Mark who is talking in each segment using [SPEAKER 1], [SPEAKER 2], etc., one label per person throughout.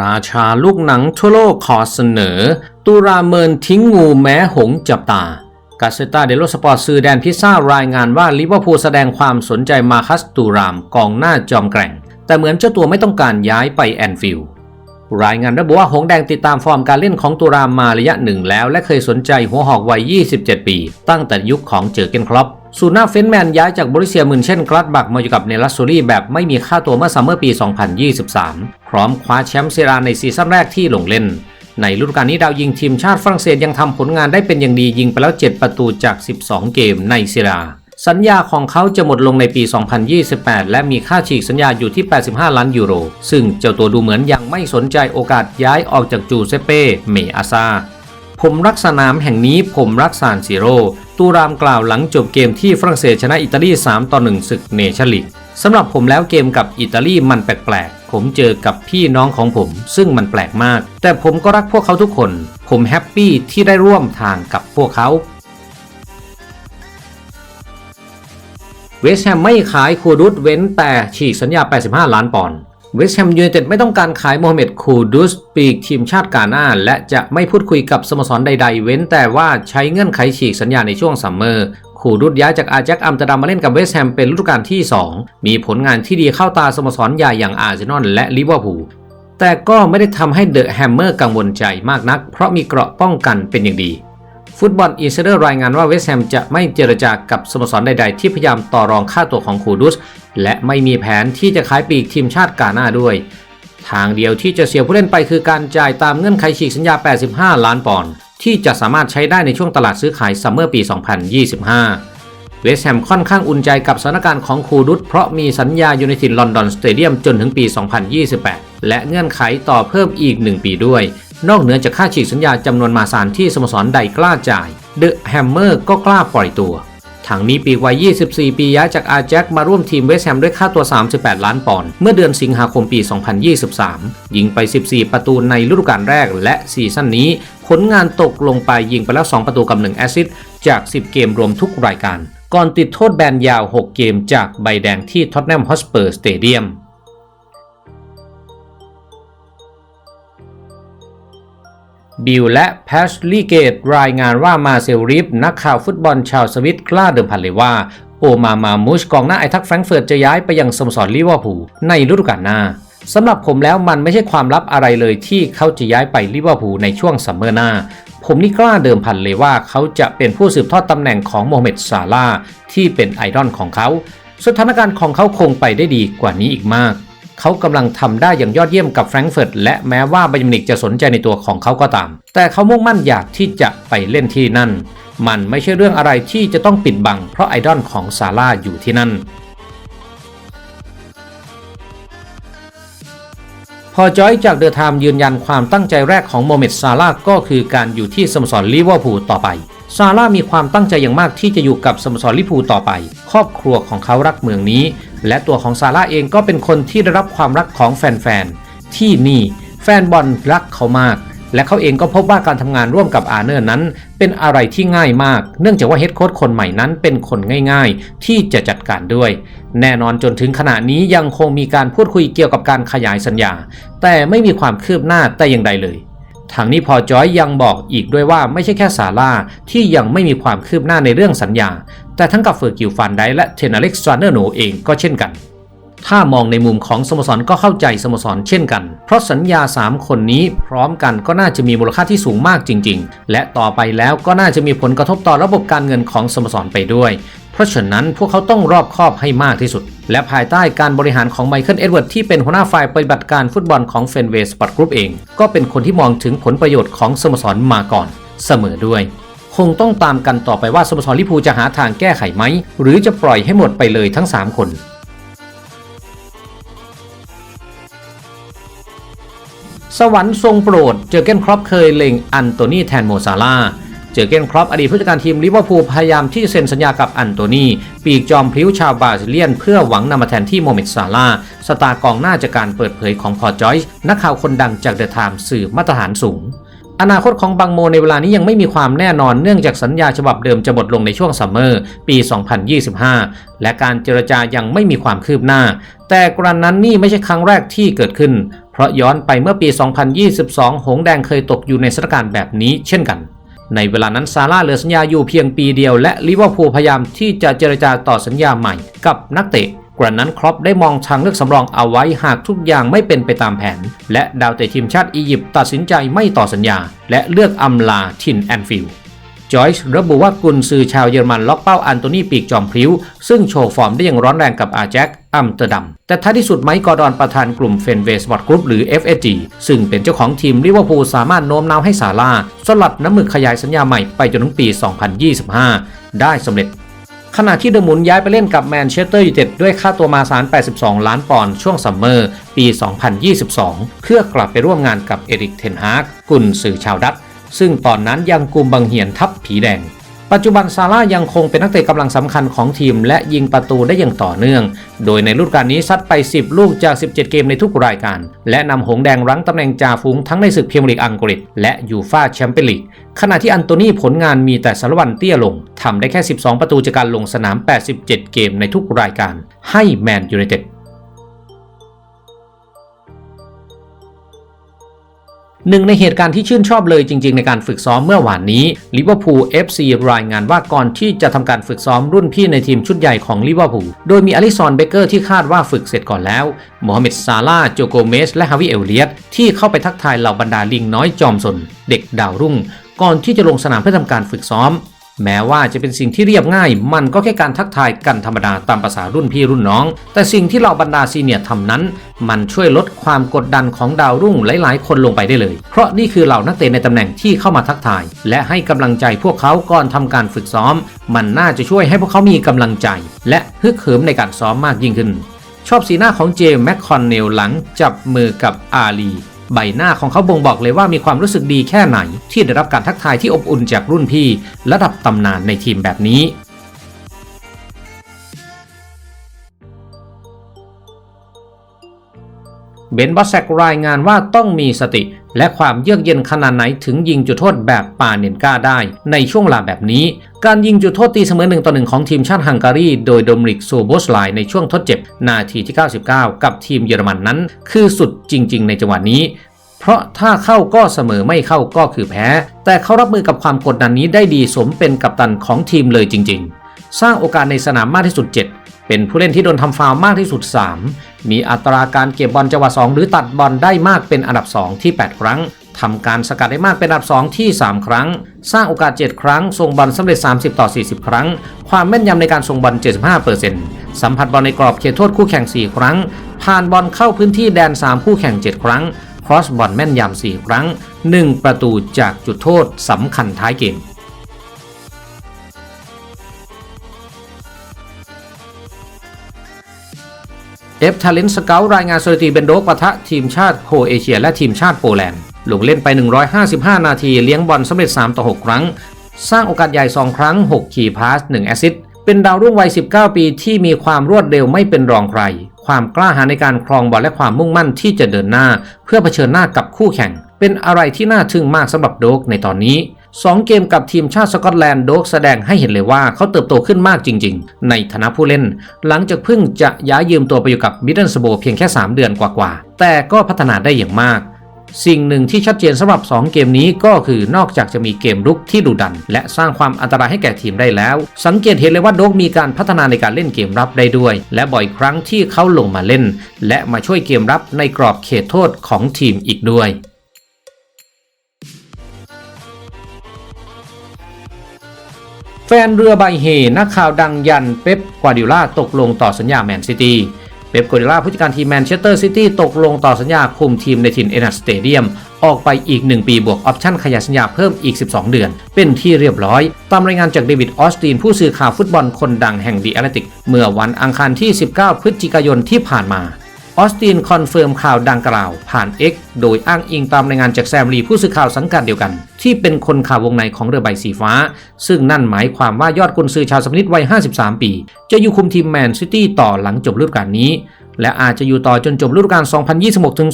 [SPEAKER 1] ราชาลูกหนังทั่วโลกขอเสนอ ตุราเมินทิ้งงูแม้หงจับตากาเซตาเดโลสปอร์ตสื่อแดนพิซซ่ารายงานว่าลิเวอร์พูลแสดงความสนใจมาคัสตูรามกองหน้าจอมแกร่ง แต่เหมือนเจ้าตัวไม่ต้องการย้ายไปแอนฟิลด์รายงานระบุว่าหงแดงติดตามฟอร์มการเล่นของตุรามมาระยะหนึ่งแล้ว และเคยสนใจหัวหอกวัย 27 ปี ตั้งแต่ยุคของเจอเกนครอป สูน่าเฟนแมนย้ายจากบริเซียมืนเช่นกลัดบักมาอยู่กับเนลัสซูรี่แบบไม่มีค่าตัวเมื่อซัมเมอร์ปี 2023 พร้อมคว้าแชมป์เซราในซีซั่นแรกที่ลงเล่น ในฤดูกาลนี้ดาวยิงทีมชาติฝรั่งเศสยังทำผลงานได้เป็นอย่างดียิงไปแล้ว 7 ประตูจาก 12 เกมในเซราสัญญาของเขาจะหมดลงในปี 2028 และมีค่าฉีกสัญญาอยู่ที่ 85 ล้านยูโร ซึ่งเจ้าตัวดูเหมือนยังไม่สนใจโอกาสย้ายออกจากจูเซเป้ เมอาซา ผมรักสนามแห่งนี้ผมรักซานซิโร่ตูรามกล่าวหลังจบเกมที่ฝรั่งเศสชนะอิตาลี 3 ต่อ 1 ศึกเนชั่นลีกสำหรับผมแล้วเกมกับอิตาลีมันแปลกๆ ผมเจอกับพี่น้องของผม ซึ่งมันแปลกมาก แต่ผมก็รักพวกเขาทุกคน ผมแฮปปี้ที่ได้ร่วมทางกับพวกเขาเวสแฮมไม่ขายคูดุสเว้นแต่ฉีกสัญญา 85 ล้านปอนด์ เวสต์แฮมยูไนเต็ดไม่ต้องการขายโมฮัมเหม็ดคูดุสปีกทีมชาติกาหน้า และจะไม่พูดคุยกับสโมสรใดๆ เว้นแต่ว่าใช้เงื่อนไขฉีกสัญญาในช่วงซัมเมอร์คูดุสย้ายจากอาแจ็คอัมสเตดัมมาเล่นกับเวสต์แฮมเป็นฤดูกาลที่ 2 มีผลงานที่ดีเข้าตาสโมสรใหญ่อย่างอาร์เซนอลและลิเวอร์พูลแต่ก็ไม่ได้ทำให้เดอะแฮมเมอร์กังวลใจมากนัก เพราะมีเกราะป้องกันเป็นอย่างดีฟุตบอลอินไซเดอร์รายงานว่าเวสต์แฮมจะไม่เจรจากับสโมสรใด ๆ ที่พยายามต่อรองค่าตัวของคูดุส และไม่มีแผนที่จะขายปีกทีมชาติกาหน้าด้วย ทางเดียวที่จะเสียผู้เล่นไปคือการจ่ายตามเงื่อนไขฉีกสัญญา 85 ล้านปอนด์ที่จะสามารถใช้ได้ในช่วงตลาดซื้อขายซัมเมอร์ปี 2025 เวสแฮมค่อนข้างอุ่นใจกับสถานการณ์ของคูดุสเพราะมีสัญญาอยู่ในถิ่นลอนดอนสเตเดียมจนถึงปี 2028 และเงื่อนไขต่อเพิ่มอีก 1 ปีด้วย นอกเหนือจากค่าฉีกสัญญาจำนวนมาศาลที่สโมสรใดกล้าจ่ายเดอะแฮมเมอร์ก็กล้าปล่อยตัว ทางนี้ปีกวัย 24 ปีย้ายจากอาแจ็คมาร่วมทีมเวสต์แฮมด้วยค่าตัว 38 ล้านปอนด์ เมื่อเดือนสิงหาคมปี 2023 ยิงไป 14 ประตูในฤดูกาลแรกและซีซั่นนี้ ผลงานตกลงไปยิงไปแล้ว 2 ประตูกับ 1 แอสซิสต์จาก 10 เกมรวมทุกรายการ ก่อนติดโทษแบนยาว 6 เกมจากใบแดงที่ท็อตแนมฮอสเปอร์สเตเดียม บิลและแพชลีเกตรายงานว่ามาเซลริฟนักข่าวฟุตบอลชาวสวิตกล้าเดิมพันเลยว่า โอมามามูชกองหน้าไอทักแฟรงเฟิร์ตจะย้ายไปยังสโมสรลิเวอร์พูลในฤดูกาลหน้าสำหรับผมแล้วมันไม่ใช่ความลับอะไรเลยที่เขาจะย้ายไปลิเวอร์พูลในช่วงซัมเมอร์หน้า ผมนี่กล้าเดิมพันเลยว่าเขาจะเป็นผู้สืบทอดตำแหน่งของโมฮัมเหม็ดซาลาที่เป็นไอดอลของเขา สถานการณ์ของเขาคงไปได้ดีกว่านี้อีกมาก เขากำลังทำได้อย่างยอดเยี่ยมกับแฟรงก์เฟิร์ตและแม้ว่าไบยมินิกจะสนใจในตัวของเขาก็ตาม แต่เขามุ่งมั่นอยากที่จะไปเล่นที่นั่น มันไม่ใช่เรื่องอะไรที่จะต้องปิดบัง เพราะไอดอลของซาร่าอยู่ที่นั่นพอจอยจากเดอะไทม์ยืนยันความตั้งใจแรกของโมเมดซาร่าก็คือการอยู่ที่สโมสรลิเวอร์พูลต่อไป ซาร่ามีความตั้งใจอย่างมากที่จะอยู่กับสโมสรลิเวอร์พูลต่อไป ครอบครัวของเขารักเมืองนี้ และตัวของซาร่าเองก็เป็นคนที่ได้รับความรักของแฟนๆ ที่นี่แฟนบอลรักเขามาก และเขาเองก็พบว่าการทำงานร่วมกับอาร์เนอร์นั้น เป็นอะไรที่ง่ายมาก เนื่องจากว่าเฮดโค้ชคนใหม่นั้นเป็นคนง่ายๆ ที่จะจัดการด้วย แน่นอนจนถึงขณะนี้ยังคงมีการพูดคุยเกี่ยวกับการขยายสัญญา แต่ไม่มีความคืบหน้าแต่อย่างใดเลย ทางนี้พอจอยยังบอกอีกด้วยว่าไม่ใช่แค่ซาร่าที่ยังไม่มีความคืบหน้าในเรื่องสัญญา แต่ทั้งกับเฟอร์กิลฟันไดและเทนอเล็กซานเนอร์โนเองก็เช่นกัน ถ้ามองในมุมของสโมสรก็เข้าใจสโมสรเช่นกัน เพราะสัญญา 3 คนนี้พร้อมกันก็น่าจะมีมูลค่าที่สูงมากจริง ๆ และต่อไปแล้วก็น่าจะมีผลกระทบต่อระบบการเงินของสโมสรไปด้วย ราะฉะนั้นพวกเขาต้องรอบคอบให้มากที่สุด และภายใต้การบริหารของไมเคิลเอ็ดเวิร์ดที่เป็นหัวหน้าฝ่ายปฏิบัติการฟุตบอลของเฟนเวสปอร์ตกรุ๊ปเอง ก็เป็นคนที่มองถึงผลประโยชน์ของสโมสรมาก่อน เสมอด้วย คงต้องตามกันต่อไปว่าสโมสรลิพูจะหาทางแก้ไขไหม หรือจะปล่อยให้หมดไปเลยทั้ง 3 คนสวรรค์ทรงโปรด เจอเกนครอปเคยเล็งอันโตนีแทนโมซาลา เจอเกนครอปอดีตผู้จัดการทีมลิเวอร์พูลพยายามที่จะเซ็นสัญญากับอันโตนีปีกจอมพลิ้วชาวบราซิเลียน เพื่อหวังนำมาแทนที่โมเมดซาลาสตาร์กองหน้าจากการเปิดเผยของพอจอยส์นักข่าวคนดังจากเดอะไทม์สื่อมาตรฐานสูงอนาคตของบังโมในเวลานี้ยังไม่มีความแน่นอนเนื่องจากสัญญาฉบับเดิมจะหมดลงในช่วงซัมเมอร์ ปี 2025 และการเจรจายังไม่มีความคืบหน้า แต่กรณนั้นนี่ไม่ใช่ครั้งแรกที่เกิดขึ้น เพราะย้อนไปเมื่อปี 2022 หงแดงเคยตกอยู่ในสถานการณ์แบบนี้เช่นกัน ในเวลานั้นซาร่าเหลือสัญญาอยู่เพียงปีเดียวและลิเวอร์พูลพยายามที่จะเจรจาต่อสัญญาใหม่กับนักเตะกระนั้นครอปได้มองทางเลือกสำรองเอาไว้หากทุกอย่างไม่เป็นไปตามแผน และดาวเตะทีมชาติอียิปต์ตัดสินใจไม่ต่อสัญญา และเลือกอำลาทินแอนฟิลด์จอยส์ระบุว่ากุนซือชาวเยอรมันล็อกเป้าอันโตนีปีกจอมพริ้ว ซึ่งโชว์ฟอร์มได้อย่างร้อนแรงกับอาแจ็ค อัมสเตอร์ดัม แต่ท้ายที่สุดไมค์กอร์ดอนประธานกลุ่มเฟนเวสปอร์ตกรุ๊ปหรือ FSG ซึ่งเป็นเจ้าของทีมลิเวอร์พูลสามารถโน้มน้าวให้ซาร่าสลัดน้ำมือขยายสัญญาใหม่ไปจนถึงปี 2025 ได้สำเร็จขณะที่เดอะมุนย้ายไปเล่นกับแมนเชสเตอร์ยูไนเต็ดด้วยค่าตัวมาสาร 82 ล้านปอนด์ช่วงซัมเมอร์ ปี 2022 เพื่อกลับไปร่วมงานกับเอริกเทนฮากกุนสื่อชาวดัตช์ซึ่งตอนนั้นยังกุมบังเหียนทัพผีแดง ปัจจุบันซาร่ายังคงเป็นนักเตะกำลังสำคัญของทีม และยิงประตูได้อย่างต่อเนื่อง โดยในฤดูกาลนี้ซัดไป 10 ลูกจาก 17 เกมในทุกรายการ และนำหงแดงรั้งตำแหน่งจ่าฝูงทั้งในศึกพรีเมียร์ลีกอังกฤษ และยูฟ่าแชมเปี้ยนลีกขณะที่อันโตนีผลงานมีแต่สารวันเตี้ยลงทำได้แค่ 12 ประตูจากการลงสนาม 87 เกมในทุกรายการ ให้แมนยูไนเต็ด หนึ่งในเหตุการณ์ที่ชื่นชอบเลยจริง ๆ ในการฝึกซ้อมเมื่อวานนี้ลิเวอร์พูล FC รายงานว่าก่อนที่จะทำการฝึกซ้อมรุ่นพี่ในทีมชุดใหญ่ของลิเวอร์พูลโดยมีอลิซอนเบเกอร์ที่คาดว่าฝึกเสร็จก่อนแล้วโมฮัมเหม็ดซาลาโจโกเมส และฮาวิเอลเลียตที่เข้าไปทักทายเหล่าบรรดาลิงน้อยจอมสน เด็กดาวรุ่ง ก่อนที่จะลงสนามเพื่อทำการฝึกซ้อม แม้ว่าจะเป็นสิ่งที่เรียบง่าย มันก็แค่การทักทายกันธรรมดาตามภาษารุ่นพี่รุ่นน้อง แต่สิ่งที่เหล่าบรรดาซีเนียร์ทำนั้น มันช่วยลดความกดดันของดาวรุ่งหลาย ๆ คนลงไปได้เลย เพราะนี่คือเหล่านักเตะในตำแหน่งที่เข้ามาทักทาย และให้กำลังใจพวกเขาก่อนทำการฝึกซ้อม มันน่าจะช่วยให้พวกเขามีกำลังใจ และฮึกเหิมในการซ้อมมากยิ่งขึ้น ชอบสีหน้าของเจมส์แมคคอนเนลหลังจับมือกับอาลี ใบหน้าของเขาบ่งบอกเลยว่ามีความรู้สึกดีแค่ไหน ที่ได้รับการทักทายที่อบอุ่นจากรุ่นพี่ ระดับตำนานในทีมแบบนี้ เบนบอสแซกรายงานว่าต้องมีสติ และความเยือกเย็นขนาดไหนถึงยิงจุดโทษแบบปาเนนกาได้ ในช่วงเวลาแบบนี้ การยิงจุดโทษตีเสมอหนึ่งต่อหนึ่งของทีมชาติฮังการี โดยโดมริกโซโบสไลในช่วงทดเจ็บ นาทีที่ 99 กับทีมเยอรมันนั้น คือสุดจริง ๆ ในจังหวะนี้เพราะถ้าเข้าก็เสมอไม่เข้าก็คือแพ้ แต่เขารับมือกับความกดดันนี้ได้ดีสมเป็นกัปตันของทีมเลยจริง ๆ สร้างโอกาสในสนามมากที่สุด 7 เป็นผู้เล่นที่โดนทำฟาวมากที่สุด 3 มีอัตราการเก็บบอลจังหวะ 2 หรือตัดบอลได้มากเป็นอันดับ 2 ที่ 8 ครั้งทำการสกัดได้มากเป็นอันดับ 2 ที่ 3 ครั้ง สร้างโอกาส 7 ครั้งส่งบอลสำเร็จ 30 ต่อ 40 ครั้ง ความแม่นยำในการส่งบอล 75%สัมผัสบอลในกรอบเขตโทษคู่แข่ง 4 ครั้ง ผ่านบอลเข้าพื้นที่แดน 3 คู่แข่ง 7 ครั้ง ครอสบอลแม่นยำ 4 ครั้ง 1 ประตูจากจุดโทษสำคัญท้ายเกม เอฟทาเลนสเกลรายงานสถิติเบนโดกปะทะทีมชาติโครเอเชีย และทีมชาติโปแลนด์ลงเล่นไป 155 นาทีเลี้ยงบอลสำเร็จ 3 ต่อ 6 ครั้ง สร้างโอกาสใหญ่ 2 ครั้ง 6 ขี่พาส 1 แอซิสเป็นดาวรุ่งวัย 19 ปีที่มีความรวดเร็วไม่เป็นรองใคร ความกล้าหาญในการครองบอลและความมุ่งมั่นที่จะเดินหน้า เพื่อเผชิญหน้ากับคู่แข่ง เป็นอะไรที่น่าทึ่งมากสำหรับโดกในตอนนี้ 2 เกมกับทีมชาติสกอตแลนด์โดกแสดงให้เห็นเลยว่าเขาเติบโตขึ้นมากจริง ๆ ในฐานะผู้เล่น หลังจากเพิ่งจะย้ายยืมตัวไปอยู่กับมิดเดิลสโบเพียงแค่ 3 เดือนกว่าๆ แต่ก็พัฒนาได้อย่างมาก สิ่งหนึ่งที่ชัดเจนสำหรับ 2 เกมนี้ก็คือนอกจากจะมีเกมรุกที่ดุดัน และสร้างความอันตรายให้แก่ทีมได้แล้ว สังเกตเห็นเลยว่าโดกมีการพัฒนาในการเล่นเกมรับได้ด้วย และบ่อยครั้งที่เขาลงมาเล่น และมาช่วยเกมรับในกรอบเขตโทษของทีมอีกด้วย แฟนเรือใบเฮนักข่าวดังยันเป๊ปกวาดิโอลาตกลงต่อสัญญาแมนซิตี้เป๊ปกวาดิโอลาผู้จัดการทีมแมนเชสเตอร์ซิตี้ตกลงต่อสัญญาคุมทีมในถิ่นเอนัสสเตเดียม ออกไปอีก 1 ปีบวกออปชั่นขยายสัญญาเพิ่มอีก 12 เดือน เป็นที่เรียบร้อย ตามรายงานจากเดวิดออสตินผู้สื่อข่าวฟุตบอลคนดังแห่งดีแอตเลติก เมื่อวันอังคารที่ 19 พฤศจิกายนที่ผ่านมาออสตินคอนเฟิร์มข่าวดังกล่าวผ่าน X โดยอ้างอิงตามรายงานจากแซมลีผู้สื่อข่าวสังกัดเดียวกัน ที่เป็นคนข่าววงในของเรือใบสีฟ้า ซึ่งนั่นหมายความว่ายอดกุนซือชาวสมิธวัย 53 ปี จะอยู่คุมทีมแมนซิตี้ต่อหลังจบฤดูกาลนี้ และอาจจะอยู่ต่อจนจบฤดูกาล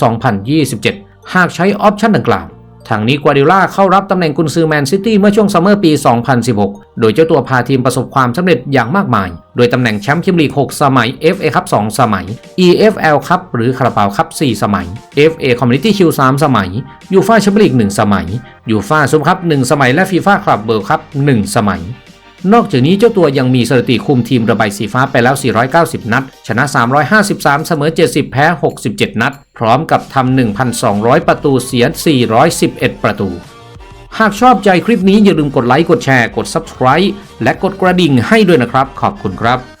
[SPEAKER 1] 2026-2027 หากใช้ออปชั่นดังกล่าว ทางนี้กัวดิล่าเข้ารับตำแหน่งกุนซือแมนซิตี้เมื่อช่วงซัมเมอร์ปี 2016 โดยเจ้าตัวพาทีมประสบความสำเร็จอย่างมากมาย โดยตำแหน่งแชมป์พรีเมียร์ลีก 6 สมัย FA คัพ 2 สมัย EFL คัพหรือคาราบาวคัพ 4 สมัย FA Community Shield 3 สมัยยูฟ่าแชมเปี้ยนลีก 1 สมัยยูฟ่าซุปคัพ 1 สมัยและฟีฟ่าคลับเวิลด์คัพ 1 สมัย นอกจากนี้เจ้าตัวยังมีสถิติคุมทีมระบายสีฟ้าไปแล้ว 490 นัด ชนะ 353 เสมอ 70 แพ้ 67 นัด พร้อมกับทำ 1,200 ประตูเสีย 411 ประตู หากชอบใจคลิปนี้อย่าลืมกดไลค์ กดแชร์ กด Subscribe และกดกระดิ่งให้ด้วยนะครับ ขอบคุณครับ